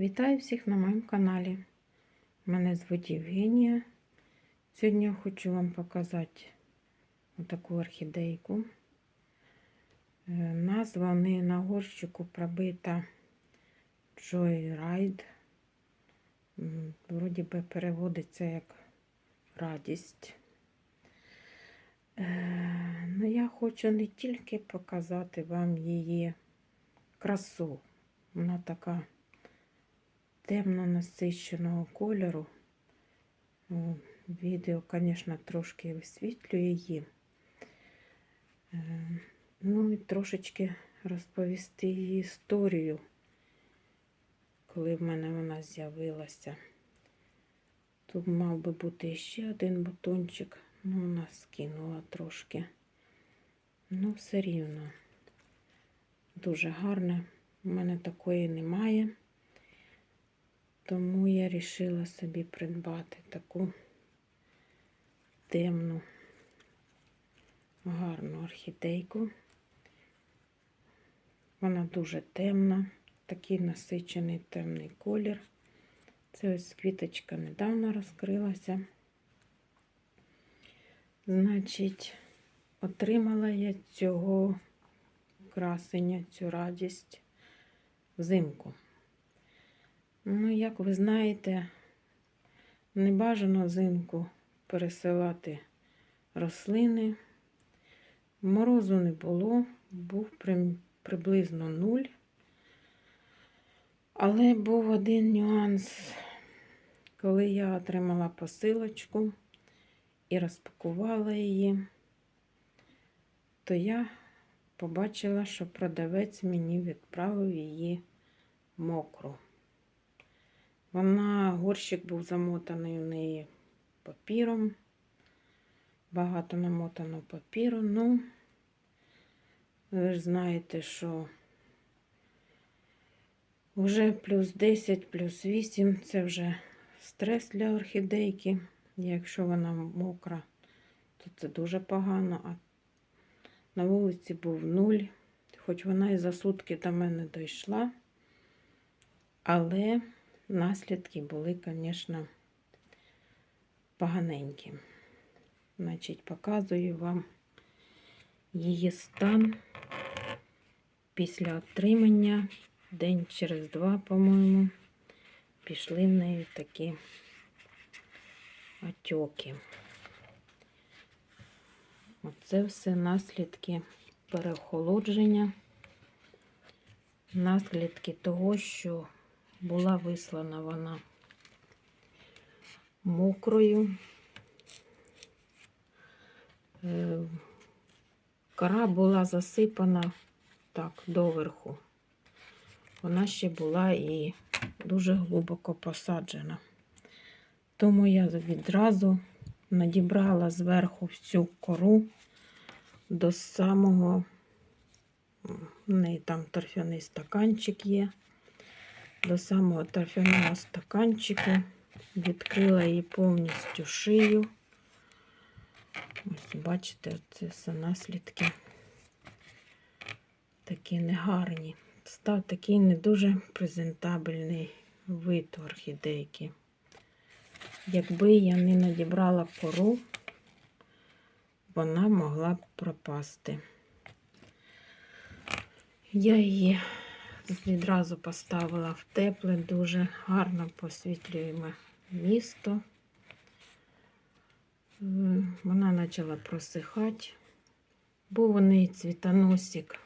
Вітаю всіх на моєму каналі. Мене звуть Євгенія. Сьогодні я хочу вам показати таку орхідейку. Е, Назва неї на горщику пробита Joyride. Вроді би переводиться як радість. Е, Ну, я хочу не тільки показати вам її красу. Вона така темно насиченого кольору. Відео, звісно, трошки висвітлює її. Е, Ну і трошечки розповісти її історію, коли в мене вона з'явилася. Тут мав би бути ще один бутончик, ну вона скинула трошки. Ну, все рівно. Дуже гарне. У мене такої немає. Тому я вирішила собі придбати таку темну, гарну орхідейку. Вона дуже темна, такий насичений темний колір. Це ось квіточка недавно розкрилася. Значить, отримала я цього красення, цю радість взимку. Ну, як ви знаєте, не бажано взимку пересилати рослини. Морозу не було, був приблизно нуль. Але був один нюанс, коли я отримала посилочку і розпакувала її, то я побачила, що продавець мені відправив її мокру. Вона, горщик був замотаний у неї папіром. Багато намотано папіру. Ну, ви ж знаєте, що вже плюс 10, плюс 8 це вже стрес для орхідейки. Якщо вона мокра, то це дуже погано. А на вулиці був нуль, хоч вона і за сутки до мене дійшла. Але наслідки були, звісно, поганенькі. Значить, показую вам її стан після отримання. День через два, по-моєму, пішли в неї такі отеки. Оце все наслідки переохолодження, наслідки того, що була вислана вона мокрою. Е, Кора була засипана так доверху. Вона ще була і дуже глибоко посаджена. Тому я відразу надібрала зверху всю кору до самого, в неї там торфяний стаканчик є до самого торфяного стаканчику, відкрила її повністю шию. Ось, бачите, це все наслідки такі негарні. Став такий не дуже презентабельний вид орхідейки. Якби я не надібрала кору, вона могла б пропасти. Я її відразу поставила в тепле, дуже гарно посвітлюємо місто. Е, Вона почала просихати. Був у неї цвітоносик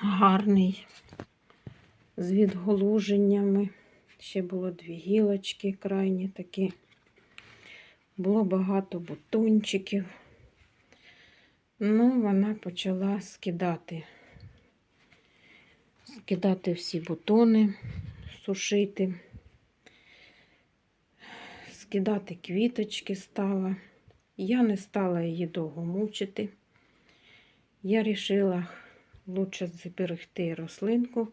гарний, з відголуженнями. Ще було дві гілочки крайні такі. Було багато бутончиків. Ну, вона почала скидати скидати всі бутони, сушити, скидати квіточки стала. Я не стала її довго мучити. Я вирішила лучше зберегти рослинку,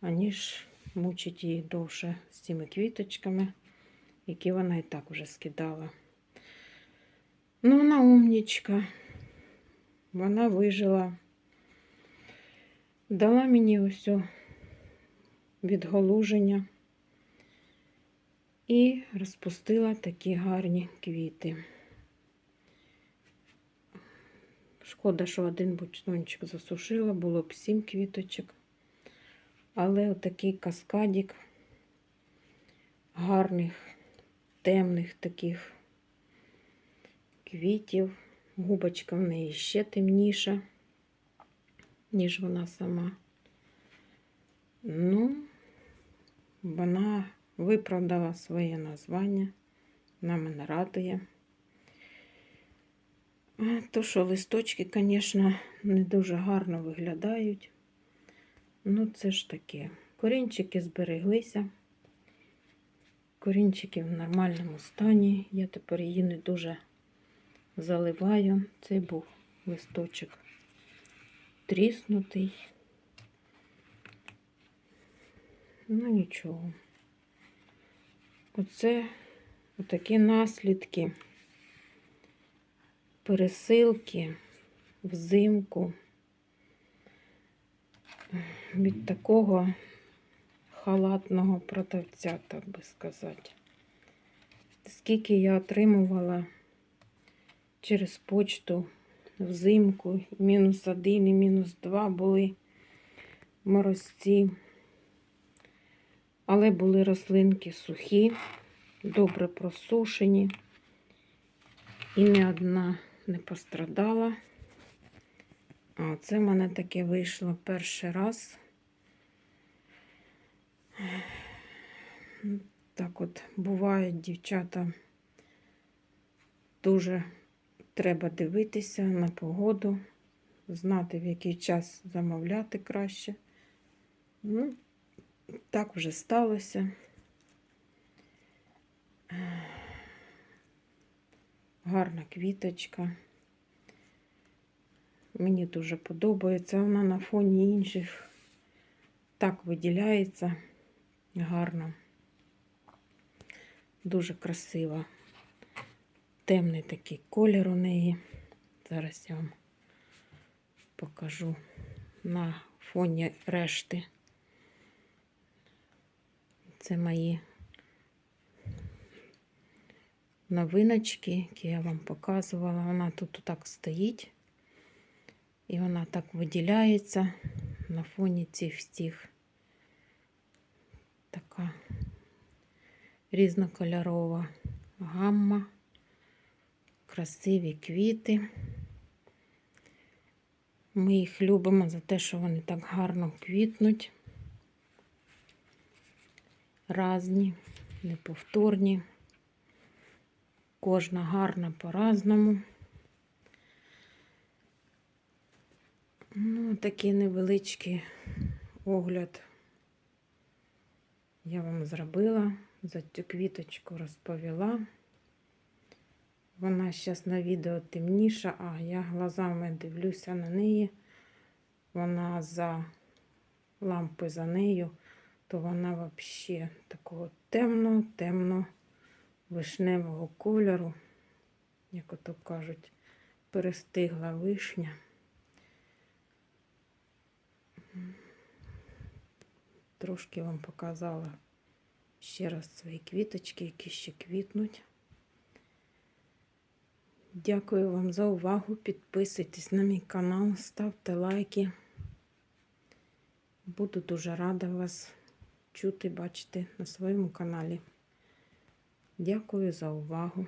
аніж мучити її довше з цими квіточками, які вона і так вже скидала. Ну, вона умнічка. Вона вижила. Дала мені ось відголуження. І розпустила такі гарні квіти. Шкода, що один бучнончик засушила, було б сім квіточок. Але отакий каскадик гарних, темних таких квітів. Губочка в неї ще темніша, ніж вона сама. Ну, вона виправдала своє названня, вона мене радує. То, що листочки, звісно, не дуже гарно виглядають. Ну, це ж таке. Корінчики збереглися. Корінчики в нормальному стані. Я тепер її не дуже заливаю. Цей був листочок тріснутий. Ну нічого. Оце отакі наслідки, пересилки взимку від такого халатного продавця, так би сказати. Скільки я отримувала через почту взимку, мінус один і мінус два були морозці. Але були рослинки сухі, добре просушені, і ні одна не пострадала. А це в мене таке вийшло перший раз. Так от бувають дівчата, дуже треба дивитися на погоду, знати, в який час замовляти краще. Ну, так вже сталося. Гарна квіточка. Мені дуже подобається. Вона на фоні інших так виділяється гарно. Дуже красива. Темний такий колір у неї. Зараз я вам покажу на фоні решти. Це мої новиночки, які я вам показувала. Вона тут так стоїть. І вона так виділяється на фоні цих всіх. Така різнокольорова гамма, красиві квіти. Ми їх любимо за те, що вони так гарно квітнуть. Разні, неповторні. Кожна гарна по-разному. Ну, такий невеличкий огляд я вам зробила, за цю квіточку розповіла. Вона зараз на відео темніша, а я глазами дивлюся на неї. Вона за лампи за нею, то вона взагалі такого темно, темно вишневого кольору, як ото кажуть, перестигла вишня. Трошки вам показала ще раз свої квіточки, які ще квітнуть. Дякую вам за увагу. Підписуйтесь на мій канал, ставте лайки. Буду дуже рада вас чути, бачити на своєму каналі. Дякую за увагу.